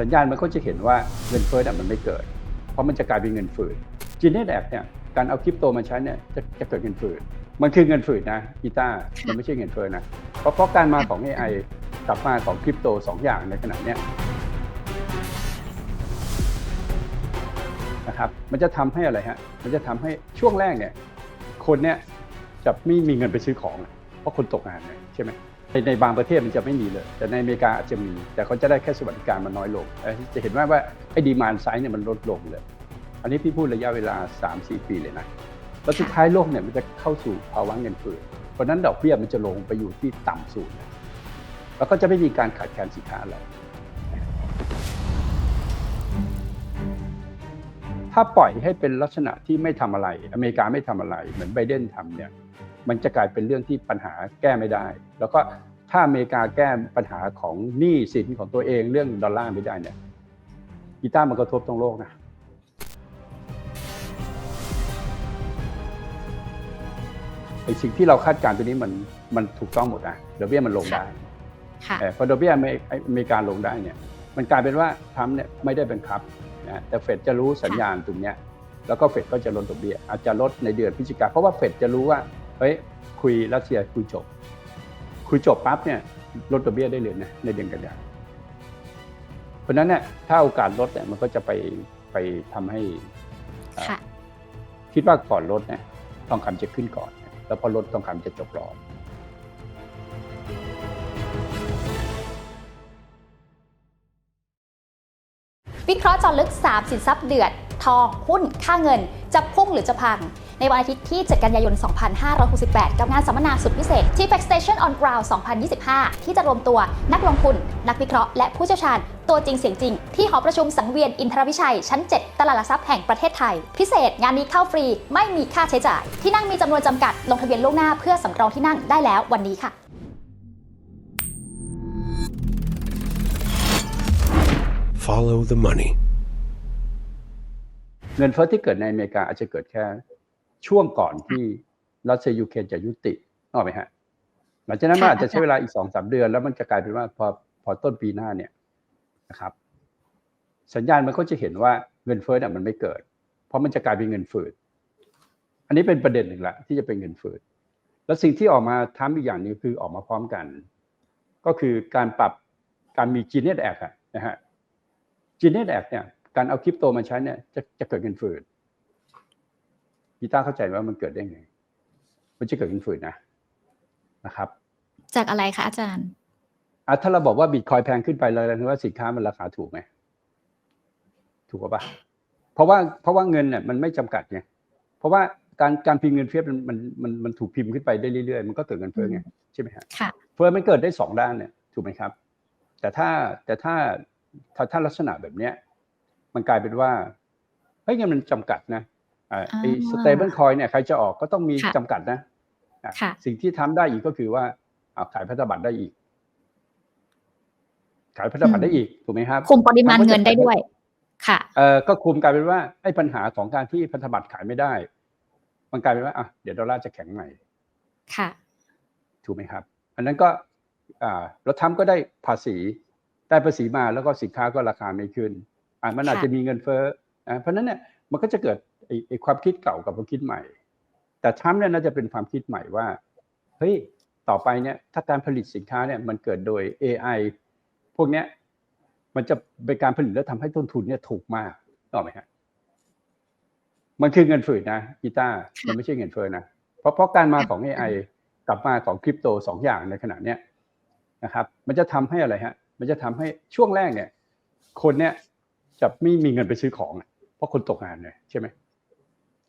สัญญาณมันก็จะเห็นว่าเงินเฟ้อเนี่ยมันไม่เกิด เพราะมันจะกลายเป็นเงินฝืดจีเน็ตแอเนี่ยการเอาคริปโตมาใช้เนี่ยจะจะเกิดเงินฝืดมันคือเงินฝืดนะกีตาร์มันไม่ใช่เงินเฟ้อนะเพราะเพราะการมาของ AI กับมาของคริปโตสองอย่างในขณะเนี้ยนะครับมันจะทำให้อะไรฮะมันจะทำให้ช่วงแรกเนี่ยคนเนี่ยจะไม่มีเงินไปซื้อของ เพราะคนตกงานใช่ไหม ในในบางประเทศมันจะไม่มีเลย แต่ในอเมริกาอาจจะมี แต่เขาจะได้แค่สวัสดิการมันน้อยลง จะเห็นว่าว่าไอ้ดีมานไซส์เนี่ยมันลดลงเลย อันนี้พี่พูดระยะเวลา 3-4 ปีเลยนะ แล้วสุดท้ายโลกเนี่ยมันจะเข้าสู่ภาวะเงินเฟ้อ เพราะนั้นดอกเบี้ยมันจะลงไปอยู่ที่ต่ำสุด แล้วก็จะไม่มีการขาดแคลนสินค้าอะไร ถ้าปล่อยให้เป็นลักษณะที่ไม่ทำอะไร อเมริกาไม่ทำอะไร เหมือนไบเดนทำเนี่ย มันจะกลายเป็นเรื่องที่ปัญหาแก้ไม่ได้ แล้วก็ ถ้าอเมริกาแก้ปัญหาของหนี้สินของตัวเองเรื่องดอลลาร์ไม่ได้เนี่ยกีตาร์มันกระทบทั้งโลกนะไอ้สิ่งที่เราคาดการณ์ตัวนี้มันมันถูกต้องหมดนะดอกเบี้ยมันลงได้ค่ะแต่พอดอกเบี้ยอเมอเมริกาลงได้เนี่ย มันกลายเป็นว่าทรัมป์เนี่ยไม่ได้เป็นครับนะแต่เฟดจะรู้สัญญาณตรงเนี้ยแล้วก็เฟดก็จะลดดอกเบี้ยอาจจะลดในเดือนพฤศจิกาเพราะว่าเฟดจะรู้ว่าเฮ้ยคุยรัสเซียคุยจบ คุยจบปั๊บเนี่ยลดดอกเบี้ยได้เลยนะในเดือนกันยายนเพราะฉะนั้นเนี่ยถ้าโอกาสลดเนี่ยมันก็จะไปไปทำให้อ่าค่ะคิดว่าก่อนลดเนี่ยทองคำจะขึ้นก่อน แล้วพอลดทองคำจะจบรอบวิเคราะห์เจอลึก3สินทรัพย์เดือด ทอง หุ้น ค่าเงิน จะพุ่งหรือจะพัง ในวันอาทิตย์ที่ 7 กันยายน 2568 กับงานสัมมนาสุดพิเศษที่ Fact Station on Ground 2025 ที่จะรวมตัวนักลงทุน นักวิเคราะห์ และผู้เชี่ยวชาญ ตัวจริงเสียงจริง ที่หอประชุมสังเวียนอินทรวิชัย ชั้น 7 ตลาดหลักทรัพย์แห่งประเทศไทย พิเศษงานนี้เข้าฟรี ไม่มีค่าใช้จ่าย ที่นั่งมีจำนวนจำกัด ลงทะเบียนล่วงหน้าเพื่อสำรองที่นั่งได้แล้ววันนี้ค่ะ Follow the money. เงินเฟ้อที่เกิดในอเมริกาอาจจะเกิดแค่ช่วงก่อนที่รัสเซียยูเครนจะยุตินกออกไหมฮะหลังจากนั้นมันค่ะอาจจะใช้เวลาอีกสองสามเดือน แล้วมันจะกลายเป็นว่าพอพอต้นปีหน้าเนี่ยนะครับ สัญญาณมันก็จะเห็นว่าเงินเฟ้อเนี่ยมันไม่เกิด เพราะมันจะกลายเป็นเงินฝืด อันนี้เป็นประเด็นหนึ่งละที่จะเป็นเงินฝืด แล้วสิ่งที่ออกมาทำอีกอย่างหนึงคือออกมาพร้อมกัน ก็คือการปรับการมีจีเนียตแอคนะฮะจีเนียตแอคเนี่ย การเอาคริปโตมาใช้เนี่ยจะจะเกิดเงินฝืดกีตาร์เข้าใจไหมว่ามันเกิดได้ไง มันจะเกิดเงินฝืดนะนะครับ จากอะไรคะอาจารย์อะถ้าเราบอกว่าบิตคอยแพงขึ้นไปเลยคือว่าสินค้ามันราคาถูกไหมถูกปะเพราะว่าเพราะว่าเงินเนี่ยมันไม่จำกัดไงเพราะว่าการการพิมพ์เงินเฟ้อมันมันมันมันถูกพิมพ์ขึ้นไปได้เรื่อยๆ มันก็เกิดเงินเฟ้อไงใช่ไหมฮะค่ะเฟ้อมันเกิดได้สองด้านเนี่ยถูกไหมครับ แต่ถ้าแต่ถ้าถ้าถ้าลักษณะแบบเนี้ย มันกลายเป็นว่าเฮ้ยเงินมันจำกัดนะอ่าไอ้อ่าสเตเบิลคอยเนี่ยใครจะออกก็ต้องมีค่ะจำกัดนะอะค่ะสิ่งที่ทำได้อีกก็คือว่าเอาขายพันธบัตรได้อีก ขายพันธบัตรได้อีกถูกไหมครับคุมปริมาณเงินได้ด้วย ค่ะเออก็คุมกลายเป็นว่าไอ้ปัญหาของการที่พันธบัตรขายไม่ได้ มันกลายเป็นว่าอะเดี๋ยวดอลลาร์จะแข็งใหม่ ค่ะ ถูกไหมครับ อันนั้นก็อ่าเราทำก็ได้ภาษีได้ภาษีมาแล้วก็สินค้าก็ราคาไม่ขึ้น อ่ามันอาจค่ะจะมีเงินเฟ้ออ่าเพราะฉะนั้นเนี่ยมันก็จะเกิดไอ้ไอ้ความคิดเก่ากับความคิดใหม่ แต่ทรัมป์เนี่ยน่าจะเป็นความคิดใหม่ว่าเฮ้ยต่อไปเนี่ยถ้าการผลิตสินค้าเนี่ยมันเกิดโดย AI พวกเนี้ยมันจะเป็นการผลิตแล้วทำให้ต้นทุนเนี่ยถูกมากถูกไหมฮะมันคือเงินฝืดนะกีตาร์มันไม่ใช่เงินเฟ้อนะเพราะเพราะการมาของ AI กลับมาของคริปโตสองอย่างในขณะเนี้ยนะครับ มันจะทำให้อะไรฮะ มันจะทำให้ช่วงแรกเนี่ย คนเนี่ย จะไม่มีเงินไปซื้อของอะเพราะคนตกงานเลยใช่ไหม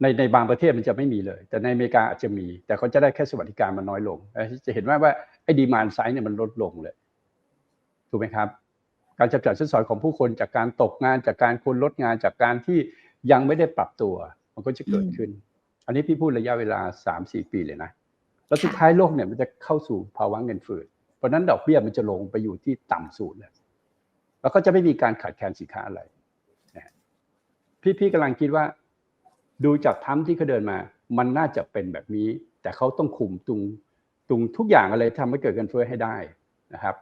ในในบางประเทศมันจะไม่มีเลย แต่ในอเมริกาอาจจะมี แต่เขาจะได้แค่สวัสดิการมันน้อยลงเอ้ยจะเห็นว่าว่าไอ้ดีมานไซส์เนี่ยมันลดลงเลยถูกไหมครับ การจับจ่ายใช้สอยของผู้คนจากการตกงานจากการคนลดงานจากการที่ยังไม่ได้ปรับตัว มันก็จะเกิดขึ้น อันนี้พี่พูดระยะเวลาสามสี่ปีเลยนะแล้วสุดท้ายโลกเนี่ยมันจะเข้าสู่ภาวะเงินฝืดเพราะฉะนั้นดอกเบี้ยมันจะลงไปอยู่ที่ต่ำสุดเลยแล้วก็จะไม่มีการขาดแคลนสินค้าอะไรนะฮะ พี่พี่กำลังคิดว่า ดูจากทั้มที่เขาเดินมา มันน่าจะเป็นแบบนี้ แต่เขาต้องคุมตรงตรงทุกอย่างอะไรทำให้เกิดเงินเฟ้อให้ได้นะครับ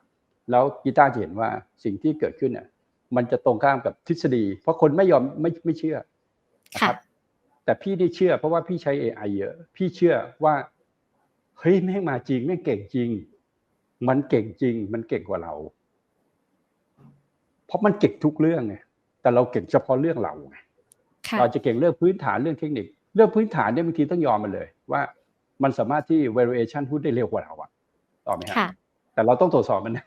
แล้วกีตาร์จะเห็นว่าสิ่งที่เกิดขึ้นเนี่ยมันจะตรงข้ามกับทฤษฎี เพราะคนไม่ยอมไม่ไม่เชื่อนะค่ะครับ แต่พี่นี่เชื่อ เพราะว่าพี่ใช้ AI เยอะ พี่เชื่อว่าเฮ้ยแม่งมาจริงแม่งเก่งจริง มันเก่งจริง มันเก่งกว่าเรา เพราะมันเก่งทุกเรื่องไงแต่เราเก่งเฉพาะเรื่องเราไงค่ะ เราจะเก่งเรื่องพื้นฐานเรื่องเทคนิค เรื่องพื้นฐานเนี่ยบางทีต้องยอมมันเลย ว่ามันสามารถที่ valuation หุ้นได้เร็วกว่าเราอะต่อไหมครับค่ะแต่เราต้องตรวจสอบมันนะ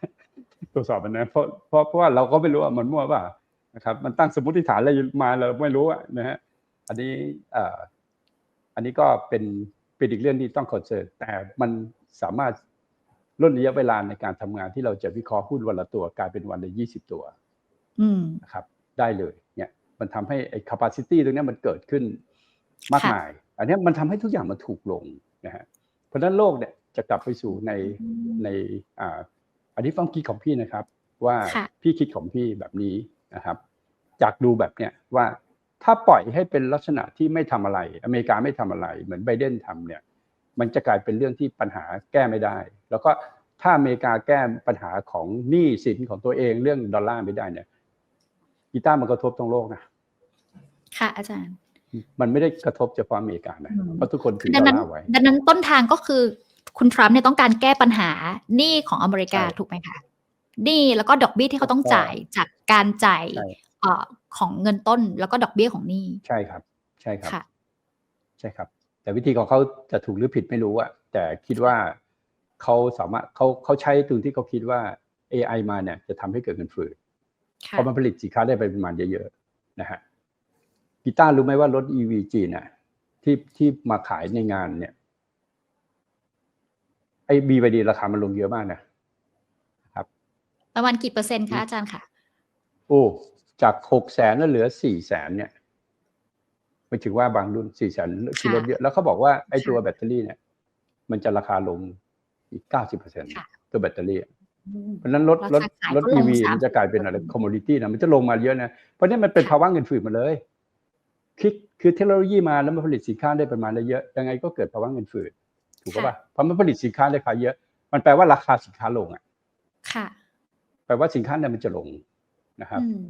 ตรวจสอบมันนะเพราะเพราะเพราะว่าเราก็ไม่รู้ว่ามันมั่วเปล่านะครับมันตั้งสมมติฐานอะไรมาเราไม่รู้อะนะฮะอันนี้เอ่ออันนี้ก็เป็นเป็นอีกเรื่องที่ต้องคอนเซิร์นแต่มันสามารถลดระยะเวลาในการทำงานที่เราจะวิเคราะห์หุ้นวันละตัวกลายเป็นวันละยี่สิบตัวอืมนะครับ ได้เลยเนี่ย มันทำให้ไอ้ capacity ตรงเนี้ยมันเกิดขึ้นมากค่ะมาย อันเนี้ยมันทำให้ทุกอย่างมันถูกลงนะฮะเพราะฉะนั้นโลกเนี่ยจะกลับไปสู่ในในอ่าอันนี้ต้องคิดของพี่นะครับ ว่าค่ะพี่คิดของพี่แบบนี้นะครับจากดูแบบเนี้ยว่าถ้าปล่อยให้เป็นลักษณะที่ไม่ทำอะไร อเมริกาไม่ทำอะไร เหมือนไบเดนทำเนี่ย มันจะกลายเป็นเรื่องที่ปัญหาแก้ไม่ได้ แล้วก็ถ้าอเมริกาแก้ปัญหาของหนี้สินของตัวเองเรื่องดอลลาร์ไม่ได้เนี่ย กีตาร์มันกระทบทั้งโลกนะค่ะ อาจารย์ มันไม่ได้กระทบเฉพาะอเมริกานะอืมเพราะทุกคนถือดัดองลนั้นลาร์ไว้ดังนั้นต้นทางก็คือคุณทรัมป์เนี่ยต้องการแก้ปัญหาหนี้ของอเมริกาใช่ถูกไหมคะหนี้แล้วก็ดอกเบี้ยที่เขาต้องจ่ายจากการจ่ายใช่เอ่อของเงินต้นแล้วก็ดอกเบี้ยของหนี้ใช่ครับ ใช่ครับค่ะใช่ครับ แต่วิธีของเขาจะถูกหรือผิดไม่รู้อะแต่คิดว่าเขาสามารถเขาเขาใช้ตรงที่เขาคิดว่า AI มาเนี่ยจะทำให้เกิดเงินเฟ้อค่ะเพราะมันผลิตสินค้าได้ไปประมาณเยอะๆนะฮะกีตาร์รู้ไหมว่ารถ EV จีนน่ะที่ที่มาขายในงานเนี่ย ไอ้ BYD ราคามันลงเยอะมากนะประมาณกี่เปอร์เซ็นต์คะอาจารย์ค่ะ โอ้จากหกแสนแล้วเหลือสี่แสนเนี่ยไปถึงว่าบางรุ่นสี่แสนคือลดเยอะ แล้วเขาบอกว่าไอ้ตัวแบตเตอรี่เนี่ย มันจะราคาลงอีกเก้าสิบเปอร์เซ็นต์ค่ะตัวแบตเตอรี่อะ เพราะฉะนั้นรถรถราคาขายรถก็ลอีงวี30%มันจะกลายเป็นอะไรคอมมูนิตี้นะมันจะลงมาเยอะนะเพราะนี่มันเป็นค่ะภาวะเงินฝืดมาเลยคือคือเทคโนโลยีมาแล้วมันผลิตสินค้าได้ประมาณได้เยอะยังไงก็เกิดภาวะเงินฝืดถูกปะค่ะป่ะเพราะมันผลิตสินค้าได้ราคาเยอะ มันแปลว่าราคาสินค้าลงอะ ค่ะ แปลว่าสินค้าเนี่ยมันจะลงนะครับอืม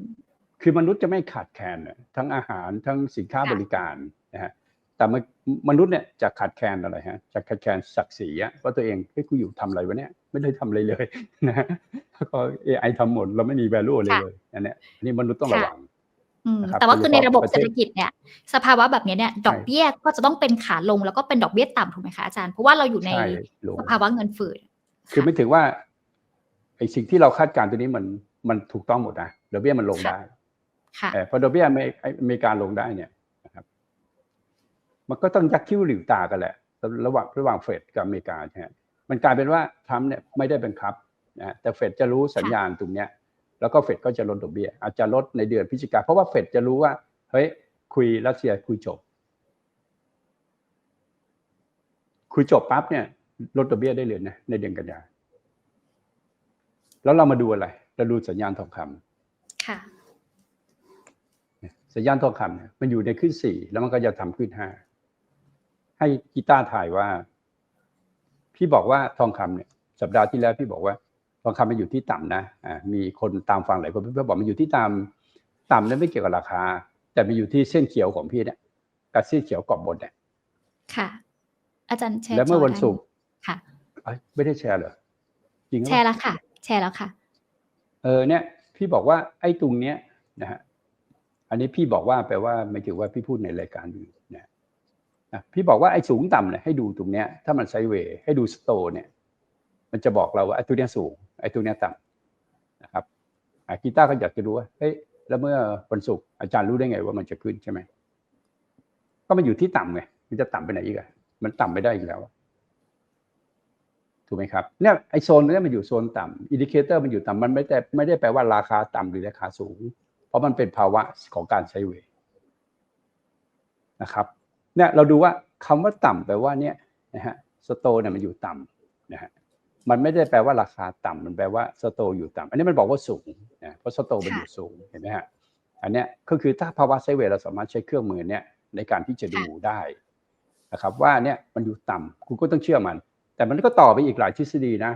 คือมนุษย์จะไม่ขาดแคลนน่ะทั้งอาหารทั้งสินค้าค่ะบริการนะฮะ แต่มนมนุษย์เนี่ยจะขาดแคลนอะไรฮะจะขาดแคลนศักดิ์ศรีอะว่าตัวเองเฮ้ยกูอยู่ทำอะไรวะเนี่ยไม่ได้ทำอะไรเลยนะฮะแล้วก็เอไอทำหมดเราไม่มี value เลยเลยอันเนี้ยอันนี้มนุษย์ต้องระวังอืมนะครับแต่ว่าคือในระบบโดยเฉพาะเศรษฐกิจเนี่ย สภาวะแบบเนี้ยเนี่ย ดอกเบี้ยก็จะต้องเป็นขาลงแล้วก็เป็นดอกเบี้ยต่ำถูกไหมคะอาจารย์เพราะว่าเราอยู่ในใช่ลงสภาวะเงินฝืดคือไม่ถึงว่าไอสิ่งที่เราคาดการณ์ตัวนี้มันมันถูกต้องหมดนะดอกเบี้ยมันลงค่ะได้ค่ะแต่พอดอกเบี้ยอเมริอเมริกาลงได้เนี่ยนะครับ มันก็ต้องยักคิ้วหลิวตากันแหละ ระหว่างระหว่างเฟดกับอเมริกาใช่ไหมมันกลายเป็นว่าทรัมป์เนี่ยไม่ได้บังคับนะฮะแต่เฟดจะรู้สัญญาณตรงเนี้ยแล้วก็เฟดก็จะลดดอกเบี้ย อาจจะลดในเดือนพฤศจิกาเพราะว่าเฟดจะรู้ว่าเฮ้ยคุยรัสเซียคุยจบ คุยจบปั๊บเนี่ยลดดอกเบี้ยได้เลยนะในเดือนกันยาแล้วเรามาดูอะไรเราดูสัญญาณทองคำค่ะ สัญญาณทองคำเนี่ยมันอยู่ในขึ้นสี่แล้วมันก็จะทำขึ้นห้า ให้กีตาร์ถ่ายว่า พี่บอกว่าทองคำเนี่ย สัปดาห์ที่แล้วพี่บอกว่า ทองคำมันอยู่ที่ต่ำนะอ่ามีคนตามฟังหลายคนเพื่อนบอกมันอยู่ที่ต่ำต่ำนั้นไม่เกี่ยวกับราคา แต่มันอยู่ที่เส้นเขียวของพี่เนี่ยกับเส้นเขียวกรอบบนเนี่ยค่ะ อาจารย์แชร์แล้วเมื่อจวันศุกร์ค่ะเอ้ยไม่ได้แชร์เหรอจริงหรือแชเปร์ล่าแล้วค่ะ แชร์แล้วค่ะ เออเนี่ย พี่บอกว่าไอ้ตรงเนี้ยนะฮะอันนี้พี่บอกว่าแปลว่าไม่ถือว่าพี่พูดในรายการอื่นนะอะ พี่บอกว่าไอ้สูงต่ำเนี่ยให้ดูตรงเนี้ยถ้ามันไซเวย์ให้ดูสโตเนี่ยมันจะบอกเราว่าไอ้ตัวเนี้ยสูงไอ้ตัวเนี้ยต่ำนะครับกีตาร์ก็อยากจะรู้ว่าเฮ้ยแล้วเมื่อวันศุกร์อาจารย์รู้ได้ไงว่ามันจะขึ้นใช่ไหมก็มันอยู่ที่ต่ำไงมันจะต่ำไปไหนอีกอะมันต่ำไม่ได้อีกแล้วถูกไหมครับเนี่ยไอโซนเนี้มันอยู่โซนต่ำอินดิเคเตอร์มันอยู่ต่ำมันไม่ได้ไม่ได้แปลว่าราคาต่ำหรือราคาสูง เพราะมันเป็นภาวะของการใช้เวย์นะครับ เนี่ยเราดูว่าคำว่าต่ำแปลว่าเนี่ยนะฮะสโตเนี่ยมันอยู่ต่ำนะฮะมันไม่ได้แปลว่าราคาต่ำมันแปลว่าสโตอยู่ต่ำอันนี้มันบอกว่าสูงนะเพราะสโตมันอยู่สูงเห็นไหมฮะอันเนี้ยก็คือถ้าภาวะไซด์เวย์เราสามารถใช้เครื่องมือเนี่ยในการที่จะดูได้นะครับ ว่าเนี่ยมันอยู่ต่ำคุณก็ต้องเชื่อมัน แต่มันก็ต่อไปอีกหลายทฤษฎีนะ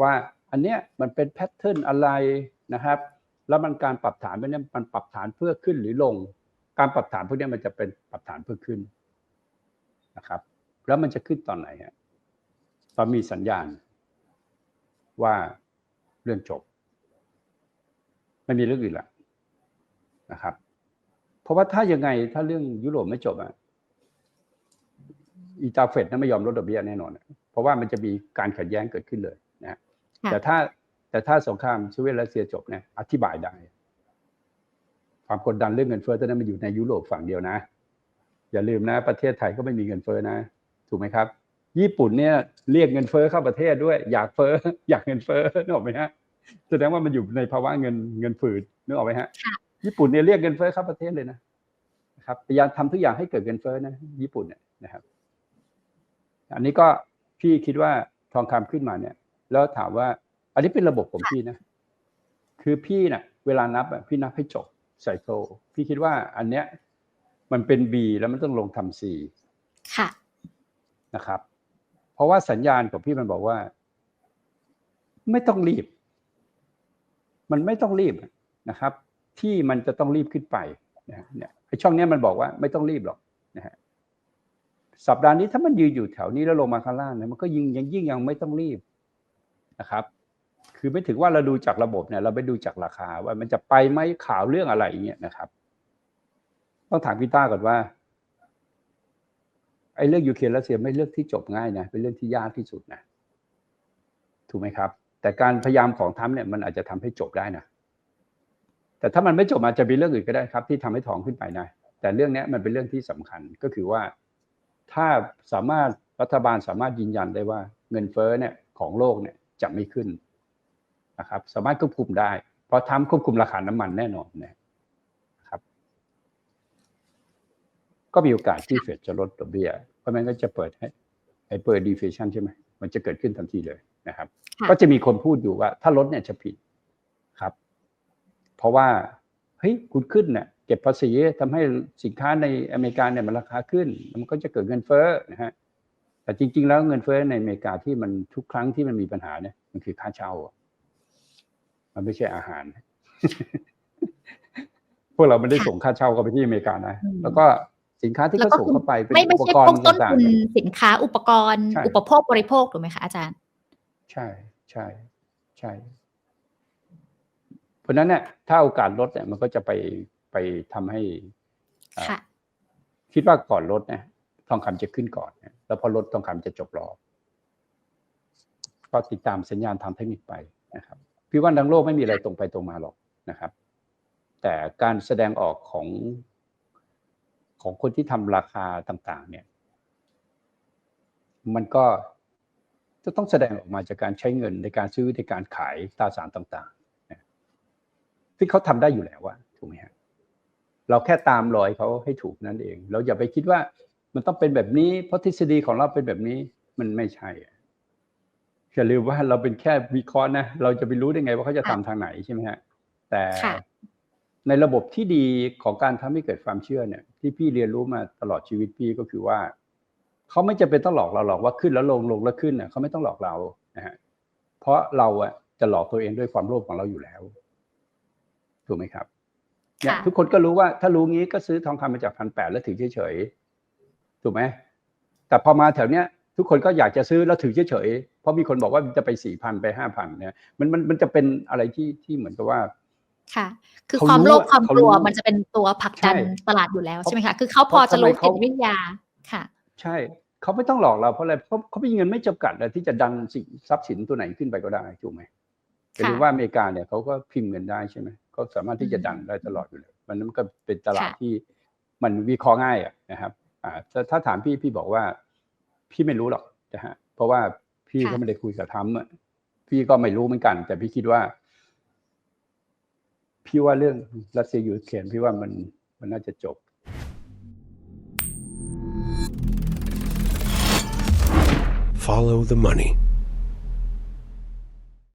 ว่าอันเนี้ยมันเป็นแพทเทิร์นอะไรนะครับ แล้วมันการปรับฐานพวกเนี้ยมันปรับฐานเพื่อขึ้นหรือลง การปรับฐานพวกเนี้ยมันจะเป็นปรับฐานเพื่อขึ้นนะครับ แล้วมันจะขึ้นตอนไหนฮะตอนมีสัญญาณ ว่าเรื่องจบ ไม่มีเรื่องอื่นละนะครับ เพราะว่าถ้ายังไงถ้าเรื่องยุโรปไม่จบอะอีตาเฟดนั้นไม่ยอมลดดอกเบี้ยแน่นอนอะเพราะว่ามันจะมีการขัดแย้งเกิดขึ้นเลยนะฮะค่ะแต่ถ้าแต่ถ้าสงครามสวีเดนรัสเซียจบเนี่ยอธิบายได้ ความกดดันเรื่องเงินเฟ้อตอนนั้นมันอยู่ในยุโรปฝั่งเดียวนะ อย่าลืมนะ ประเทศไทยก็ไม่มีเงินเฟ้อนะ ถูกไหมครับ ญี่ปุ่นเนี่ยเรียกเงินเฟ้อเข้าประเทศด้วย อยากเฟ้ออยากเงินเฟ้อนึกออกไหมฮะแสดงว่ามันอยู่ในภาวะเงินเงินฝืดนึกออกไหมฮะค่ะญี่ปุ่นเนี่ยเรียกเงินเฟ้อเข้าประเทศเลยนะนะครับพยายามทำทุกอย่างให้เกิดเงินเฟ้อนะ ญี่ปุ่นเนี่ยนะครับ อันนี้ก็พี่คิดว่าทองคำขึ้นมาเนี่ย แล้วถามว่า อันนี้เป็นระบบของพี่นะ คือพี่น่ะ เวลานับอะพี่นับให้จบ ไซเคิลพี่คิดว่าอันเนี้ยมันเป็น B แล้วมันต้องลงทำ C ค่ะนะครับ เพราะว่าสัญญาณของพี่มันบอกว่า ไม่ต้องรีบ มันไม่ต้องรีบนะครับ ที่มันจะต้องรีบขึ้นไปนะฮะเนี่ยไอ้ช่องเนี้ยมันบอกว่าไม่ต้องรีบหรอกนะฮะสัปดาห์นี้ถ้ามันยืนอยู่แถวนี้แล้วลงมาข้างล่างเนี่ยมันก็ยิ่งยังยิ่งยังไม่ต้องรีบนะครับ คือไม่ถึงว่าเราดูจากระบบเนี่ย เราไปดูจากราคา ว่ามันจะไปไหมข่าวเรื่องอะไรเงี้ยนะครับ ต้องถามพี่ต้าก่อนว่าไอ้เรื่องยูเครนรัสเซียไม่เรื่องที่จบง่ายนะเป็นเรื่องที่ยากที่สุดนะถูกไหมครับ แต่การพยายามของทรัมเนี่ยมันอาจจะทำให้จบได้นะแต่ถ้ามันไม่จบอาจจะมีเรื่องอื่นก็ได้ครับ ที่ทำให้ทองขึ้นไปนะแต่เรื่องนี้มันเป็นเรื่องที่สำคัญก็คือว่า ถ้าสามารถรัฐบาลสามารถยืนยันได้ว่าเงินเฟ้อเนี่ยของโลกเนี่ยจะไม่ขึ้น นะครับสามารถควบคุมได้ เพราะทรัมป์ควบคุมราคาน้ำมันแน่นอนนะครับ ก็มีโอกาสที่เฟดจะลดดอกเบี้ย เพราะมันก็จะเปิดให้ไฮเปอร์ดีเฟชันใช่ไหมมันจะเกิดขึ้นทันทีเลยนะครับค่ะก็จะมีคนพูดอยู่ว่า ถ้าลดเนี่ยจะผิดครับ เพราะว่าเฮ้ยคุณขึ้นเนี่ยเก็บภาษีทำให้สินค้าในอเมริกาเนี่ยมันราคาขึ้น มันก็จะเกิดเงินเฟ้อนะฮะแต่จริง ๆ แล้วเงินเฟ้อในอเมริกาที่มันทุกครั้งที่มันมีปัญหาเนี่ยมันคือค่าเช่าอะ มันไม่ใช่อาหาร พวกเราไม่ได้ส่งค่าเช่าเข้าไปที่อเมริกานะอืมแล้วก็สินค้าที่แล้วเขาก็ส่งคือเข้าไปเป็นไม่ไม่อุปใช่กรพวกณ์ต้นต่างทุนๆเนี่ยสินค้าอุปกรณ์ใช่อุปโภคบริโภคถูกไหมคะอาจารย์ ใช่ใช่ใช่เพราะฉะนั้นเนี่ยถ้าโอกาสลดเนี่ยมันก็จะไปไปทำให้อ่าค่ะคิดว่าก่อนลดเนี่ยทองคำจะขึ้นก่อนนะแล้วพอลดทองคำจะจบรอบก็ติดตามสัญญาณทางเทคนิคไปนะครับ พี่ว่าทั้งโลกไม่มีอะไรตรงไปตรงมาหรอกนะครับ แต่การแสดงออกของของคนที่ทำราคาต่าง ๆ เนี่ย มันก็จะต้องแสดงออกมาจากการใช้เงินในการซื้อในการขายตราสารต่างๆที่เขาทำได้อยู่แล้วว่าถูกไหมฮะเราแค่ตามรอยเขาให้ถูกนั่นเอง เราอย่าไปคิดว่ามันต้องเป็นแบบนี้ เพราะทฤษฎีของเราเป็นแบบนี้ มันไม่ใช่ อะอย่าลืมว่าเราเป็นแค่วิเคราะห์นะ เราจะไปรู้ได้ไงว่าเขาจะทำทางไหนใช่ไหมฮะ แต่ค่ะในระบบที่ดีของการทำให้เกิดความเชื่อเนี่ย ที่พี่เรียนรู้มาตลอดชีวิตพี่ก็คือว่า เขาไม่จำเป็นต้องหลอกเราหรอกว่าขึ้นแล้วลงลงแล้วขึ้นน่ะเขาไม่ต้องหลอกเรานะฮะเพราะเราอะจะหลอกตัวเองด้วยความโลภของเราอยู่แล้ว ถูกไหมครับเนี่ยค่ะทุกคนก็รู้ว่าถ้ารู้งี้ก็ซื้อทองคำมาจากพันแปดแล้วถือเฉยๆถูกไหมแต่พอมาแถวเนี้ย ทุกคนก็อยากจะซื้อแล้วถือเฉยๆเพราะมีคนบอกว่าจะไปสี่พันไปห้าพันเนี่ยมันมันมันจะเป็นอะไรที่ที่เหมือนกับว่า ค่ะ คือเขาความรู้โลภอะความเขากลัวรู้มันจะเป็นตัวผลักดันใช่ตลาดอยู่แล้วใช่ไหมคะคือเขาพอเพราะจะรู้ทำไมจิเขาตวิทยาค่ะ ใช่เขาไม่ต้องหลอกเราเพราะอะไรเพราะเขามีเงินไม่จำกัดเลยที่จะดันสิ่งทรัพย์สินตัวไหนขึ้นไปก็ได้ถูกไหมจะรู้ว่าอเมริกาเนี่ยเขาก็พิมพ์เงินได้ใช่ไหมเขาสามารถที่จะดันได้ตลอดอยู่แล้วมันนั้นก็เป็นตลาดค่ะที่มันวิเคราะห์ง่ายอะนะครับอ่าถ้าถ้าถามพี่พี่บอกว่า พี่ไม่รู้หรอกนะฮะเพราะว่าพี่ก็ไม่ได้คุยกับทรัมป์อะพี่ก็ไม่รู้เหมือนกัน แต่พี่คิดว่า พี่ว่าเรื่องรัสเซียยูเครนพี่ว่ามันมันน่าจะจบ Follow the money.